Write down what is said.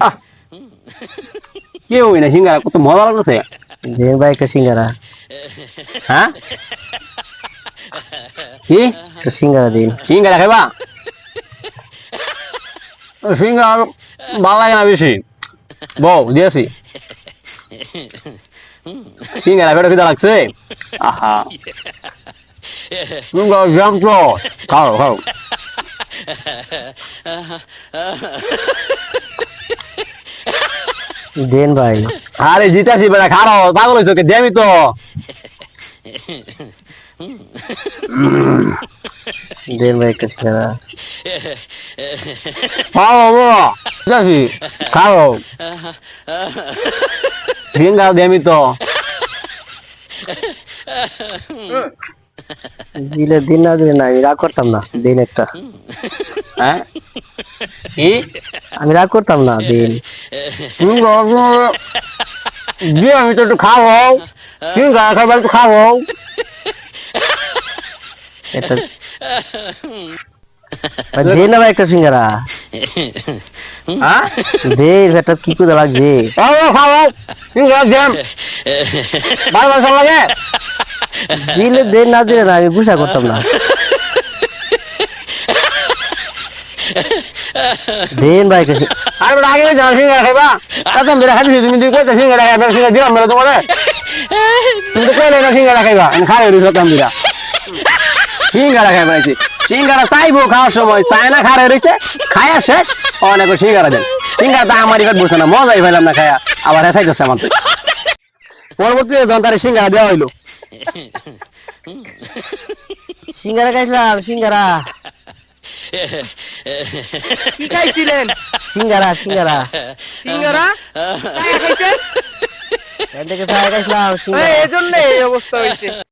আহ, কি না সিঙ্গারা কত মজা লাগতেছে? দেন ভাই একটা সিঙ্গারা। হ্যাঁ? কি? সিঙ্গারা দিন। সিঙ্গারা খাইবা? সিঙ্গারা ভালো লাগে না বেশি। বউ দিয়েছি। সিঙ্গারা ফেরো খিদা লাগছে? আহা। সিঙ্গারা জাম তো। খাও খাও। দেন ভাই। আরে জিতাছি বেড়া খারো, পাগল হয়েছো কে দেবি তো। দেন ভাই একটা সিঙ্গারা খাও বাবা জিতাছি খাও। সিঙ্গারা দেবি তো। দিলে দিন না দিলে না, আমি রাগ করতাম না, দিন একটা। হ্যাঁ? কি? আমি রাগ করতাম না, দিন। দিয়ে আমি তো একটু খাব। সিঙ্গারা খাবার একটু খাব। না ভাই একটা সিঙ্গারা। হ্যাঁ? দে কি করে লাগছে? খাব। খাব লাগে? দিলে দেন না দিলে না, আমি গুছা করতাম না। দেন ভাই সি- আর বড় আগে যাও, সিঙ্গারা খাইবা। কত মেরে খাইছি তুমি দুই কত সিঙ্গারা খাইবা সিঙ্গারা দিলাম মেরে তোমারে। তুমি তো কইলে না সিঙ্গারা খাইবা, আমি খাই রইছি কত দিলা সিঙ্গারা খাইবা আইছি। সিঙ্গারা চাইব, খাওয়ার সময়। চায় না খারে রইছে খায়া শেষ। অনেক সিঙ্গারা দেন। সিঙ্গারা তো আমার এবার বসে না, মজাই না খায়া আবার আমার। পরবর্তীতে জনতারে সিঙ্গারা দেওয়া হইল সিঙ্গারা খাইছিলাম সিঙ্গারা। কি খাইছিলেন? সিঙ্গারা সিঙ্গারা। সিঙ্গারা? খাইছিলাম এই জন্য এই অবস্থা হয়েছে